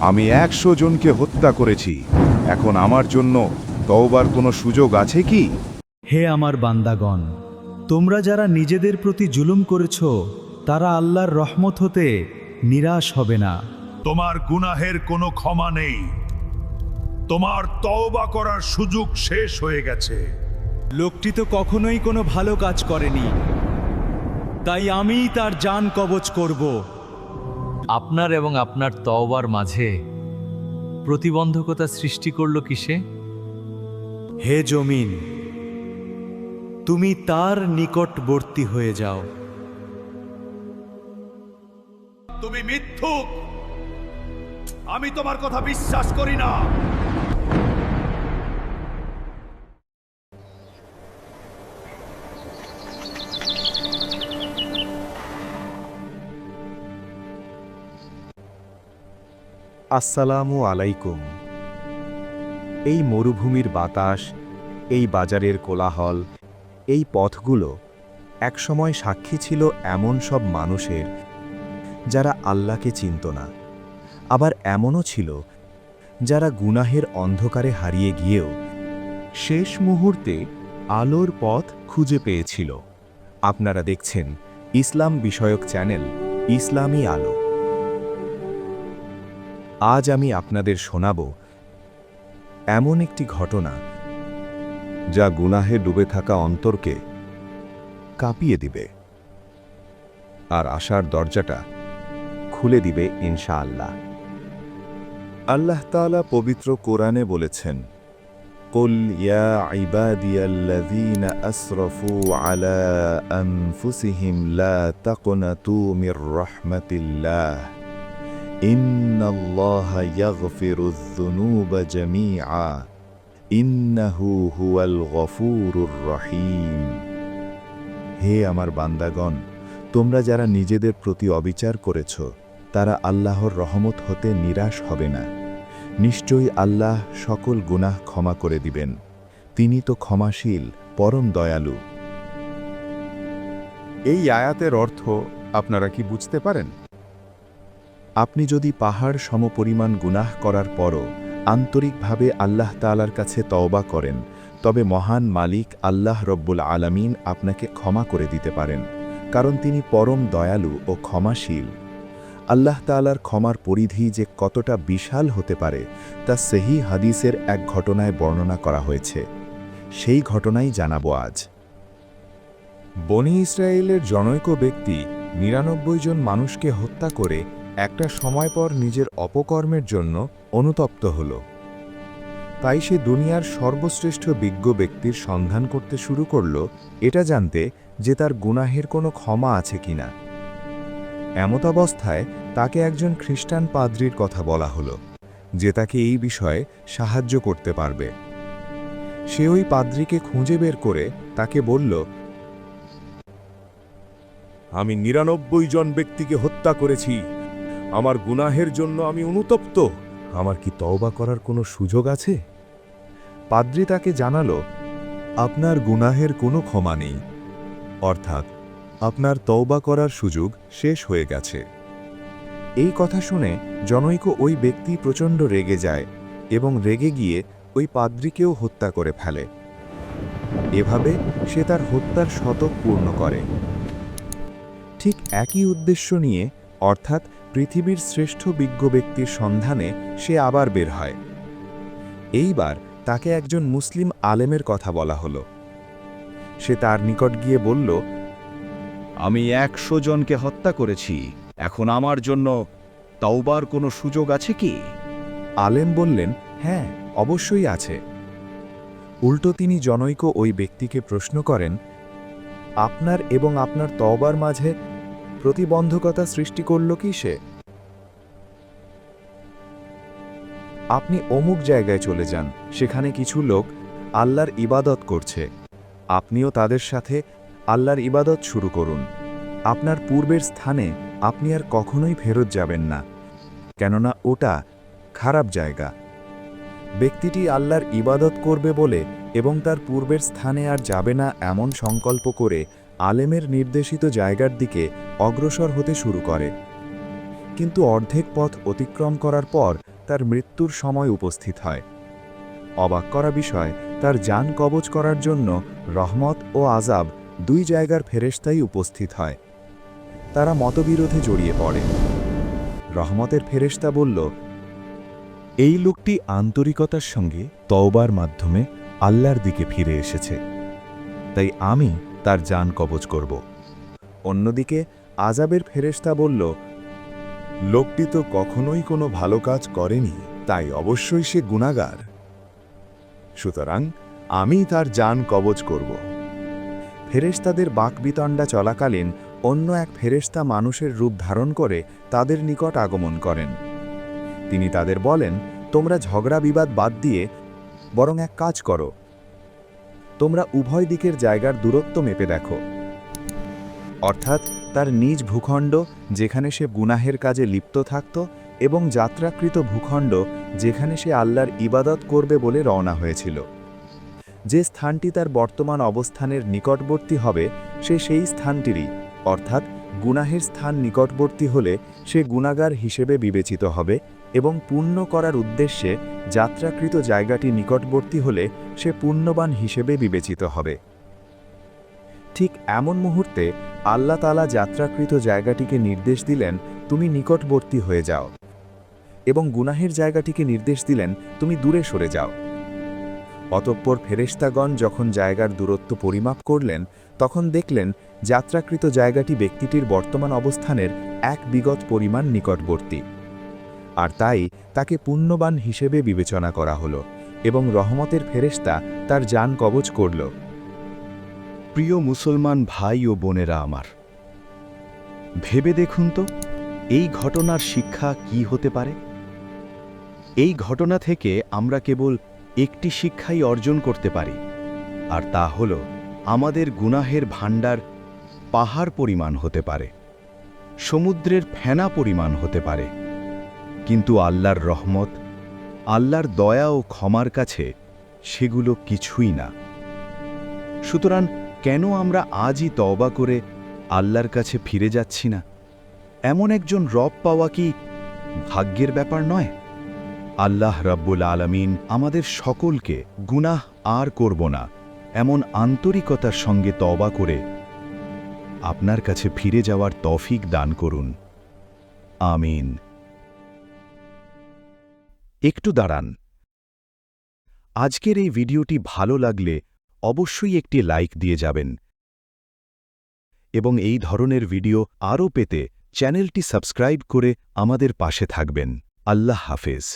আমি একশো জনকে হত্যা করেছি। এখন আমার জন্য তওবার কোনো সুযোগ আছে কি? হে আমার বান্দাগণ তোমরা যারা নিজেদের প্রতি জুলুম করেছ তারা আল্লাহর রহমত হতে নিরাশ হবে না। তোমার গুনাহের কোনো ক্ষমা নেই। তোমার তওবা করার সুযোগ শেষ হয়ে গেছে। লোকটি তো কখনোই কোনো ভালো কাজ করেনি। তাই আমিই তার জান কবচ করব। আপনার এবং আপনার তওবার মাঝে প্রতিবন্ধকতা সৃষ্টি করল কিসে? হে জমিন তুমি তার নিকটবর্তী হয়ে যাও। তুমি মিথ্যুক। আমি তোমার কথা বিশ্বাস করি না। আসসালামু আলাইকুম। এই মরুভূমির বাতাস, এই বাজারের কোলাহল, এই পথগুলো একসময় সাক্ষী ছিল এমন সব মানুষের যারা আল্লাহকে চিনত না। আবার এমনও ছিল যারা গুনাহের অন্ধকারে হারিয়ে গিয়েও শেষ মুহূর্তে আলোর পথ খুঁজে পেয়েছিল। আপনারা দেখছেন ইসলাম বিষয়ক চ্যানেল, ইসলামী আলো। আজ আমি আপনাদের শোনাব এমন একটি ঘটনা যা গুনাহে ডুবে থাকা অন্তরকে কাঁপিয়ে দিবে আর আশার দরজাটা খুলে দিবে ইনশাআল্লাহ আল্লাহ তাআলা পবিত্র কোরআনে বলেছেন قل يا عبادي الذين أسرفوا على أنفسهم لا تقنطوا من رحمة الله إن الله يغفر الذنوب جميعا إنه هو الغفور الرحيم হে আমার বান্দাগণ তোমরা যারা নিজেদের প্রতি অবিচার করেছ তারা আল্লাহর রহমত হতে নিরাশ হবে না নিশ্চয়ই আল্লাহ সকল গুনাহ ক্ষমা করে দিবেন তিনি তো ক্ষমাশীল পরম দয়ালু এই আয়াতের অর্থ আপনারা কি বুঝতে পারেন আপনি যদি পাহাড় সমপরিমাণ গুনাহ করার পরও আন্তরিকভাবে আল্লাহ তালার কাছে তওবা করেন, তবে মহান মালিক আল্লাহ রব্বুল আলামিন আপনাকে ক্ষমা করে দিতে পারেন, কারণ তিনি পরম দয়ালু ও ক্ষমাশীল। আল্লাহ তালার ক্ষমার পরিধি যে কতটা বিশাল হতে পারে, তা সেহি হাদিসের এক ঘটনায় বর্ণনা করা হয়েছে। সেই ঘটনাই জানাব আজ। বনি ইসরায়েলের জনৈক ব্যক্তি নিরানব্বই জন মানুষকে হত্যা করে একটা সময় পর নিজের অপকর্মের জন্য অনুতপ্ত হল। তাই সে দুনিয়ার সর্বশ্রেষ্ঠ বিজ্ঞ ব্যক্তির সন্ধান করতে শুরু করল, এটা জানতে যে তার গুনাহের কোনো ক্ষমা আছে কিনা। এমতাবস্থায় তাকে একজন খ্রিস্টান পাদ্রির কথা বলা হলো, যে তাকে এই বিষয়ে সাহায্য করতে পারবে। সে ওই পাদ্রিকে খুঁজে বের করে তাকে বলল, আমি নিরানব্বই জন ব্যক্তিকে হত্যা করেছি। আমার গুনাহের জন্য আমি অনুতপ্ত। আমার কি তওবা করার কোনো সুযোগ আছে? পাদ্রি তাকে জানালো, আপনার গুনাহের কোনো ক্ষমা নেই। অর্থাৎ, আপনার তওবা করার সুযোগ শেষ হয়ে গেছে। এই কথা শুনে জনৈক ওই ব্যক্তি প্রচণ্ড রেগে যায় এবং রেগে গিয়ে ওই পাদ্রিকেও হত্যা করে ফেলে। এভাবে সে তার হত্যার শতক পূর্ণ করে। ঠিক একই উদ্দেশ্য নিয়ে, অর্থাৎ পৃথিবীর শ্রেষ্ঠ বিজ্ঞ ব্যক্তির সন্ধানে সে আবার বের হয়। এইবার তাকে একজন মুসলিম আলেমের কথা বলা হলো। সে তার নিকট গিয়ে বলল আমি একশো জনকে হত্যা করেছি। এখন আমার জন্য তওবার কোনো সুযোগ আছে কি? আলেম বললেন হ্যাঁ অবশ্যই আছে। উল্টো তিনি জনৈক ওই ব্যক্তিকে প্রশ্ন করেন আপনার এবং আপনার তওবার মাঝে প্রতিবন্ধকতা সৃষ্টি করল কি সে? আপনি অমুক জায়গায় চলে যান, সেখানে কিছু লোক আল্লাহর ইবাদত করছে। আপনিও তাদের সাথে আল্লাহর ইবাদত শুরু করুন। আপনার পূর্বের স্থানে আপনি আর কখনোই ফেরত যাবেন না, কেননা ওটা খারাপ জায়গা। ব্যক্তিটি আল্লাহর ইবাদত করবে বলে এবং তার পূর্বের স্থানে আর যাবে না এমন সংকল্প করে আলেমের নির্দেশিত জায়গার দিকে অগ্রসর হতে শুরু করে। কিন্তু অর্ধেক পথ অতিক্রম করার পর তার মৃত্যুর সময় উপস্থিত হয়। অবাক করা বিষয়, তার যান কবজ করার জন্য রহমত ও আজাব দুই জায়গার ফেরেশতাই উপস্থিত হয়। তারা মতবিরোধে জড়িয়ে পড়ে। রহমতের ফেরেশতা বলল, এই লোকটি আন্তরিকতার সঙ্গে তওবার মাধ্যমে আল্লাহর দিকে ফিরে এসেছে। তাই আমি তার যান কবজ করব। অন্যদিকে আজাবের ফেরেশতা বলল, লোকটি তো কখনোই কোনো ভালো কাজ করেনি, তাই অবশ্যই সে গুণাগার সুতরাং আমি তার যান কবজ করব। ফেরেশতাদের বাকবিতণ্ডা চলাকালীন অন্য এক ফেরেশতা মানুষের রূপ ধারণ করে তাদের নিকট আগমন করেন। তিনি তাদের বলেন, তোমরা ঝগড়া বিবাদ বাদ দিয়ে বরং এক কাজ করো তোমরা উভয় দিকের জায়গার দূরত্ব মেপে দেখো। অর্থাৎ তার নিজ ভূখণ্ড, যেখানে সে গুনাহের কাজে লিপ্ত থাকত, এবং যাত্রাকৃত ভূখণ্ড, যেখানে সে আল্লাহর ইবাদত করবে বলে রওনা হয়েছিল। যে স্থানটি তার বর্তমান অবস্থানের নিকটবর্তী হবে, সে সেই স্থানটিরই, অর্থাৎ গুনাহের স্থান নিকটবর্তী হলে সে গুনাগার হিসেবে বিবেচিত হবে এবং পূর্ণ করার উদ্দেশ্যে যাত্রাকৃত জায়গাটি নিকটবর্তী হলে সে পুণ্যবান হিসেবে বিবেচিত হবে। ঠিক এমন মুহূর্তে আল্লাহ তালা যাত্রাকৃত জায়গাটিকে নির্দেশ দিলেন, তুমি নিকটবর্তী হয়ে যাও। এবং গুনাহের জায়গাটিকে নির্দেশ দিলেন, তুমি দূরে সরে যাও। অতঃপর ফেরেশতাগণ যখন জায়গার দূরত্ব পরিমাপ করলেন, তখন দেখলেন যাত্রাকৃত জায়গাটি ব্যক্তিটির বর্তমান অবস্থানের এক বিগত পরিমাণ নিকটবর্তী। আর তাই তাকে পুণ্যবান হিসেবে বিবেচনা করা হলো এবং রহমতের ফেরেশতা তার যান কবচ করল। প্রিয় মুসলমান ভাই ও বোনেরা আমার, ভেবে দেখুন তো, এই ঘটনার শিক্ষা কি হতে পারে? এই ঘটনা থেকে আমরা কেবল একটি শিক্ষাই অর্জন করতে পারি, আর তা হল আমাদের গুনাহের ভাণ্ডার পাহাড় পরিমাণ হতে পারে, সমুদ্রের ফেনা পরিমাণ হতে পারে কিন্তু আল্লাহর রহমত, আল্লাহর দয়া ও ক্ষমার কাছে সেগুলো কিছুই না। সুতরাং কেন আমরা আজই তওবা করে আল্লাহর কাছে ফিরে যাচ্ছি না? এমন একজন রব পাওয়া কি ভাগ্যের ব্যাপার নয়? আল্লাহ রাব্বুল আলামিন আমাদের সকলকে গুনাহ আর করব না, এমন আন্তরিকতার সঙ্গে তবা করে আপনার কাছে ফিরে যাওয়ার তফিক দান করুন। আমিন। একটু দাঁড়ান। আজকের এই ভিডিওটি ভালো লাগলে অবশ্যই একটি লাইক দিয়ে যাবেন। এবং এই ধরনের ভিডিও আরও পেতে চ্যানেলটি সাবস্ক্রাইব করে আমাদের পাশে থাকবেন। আল্লাহ হাফেজ।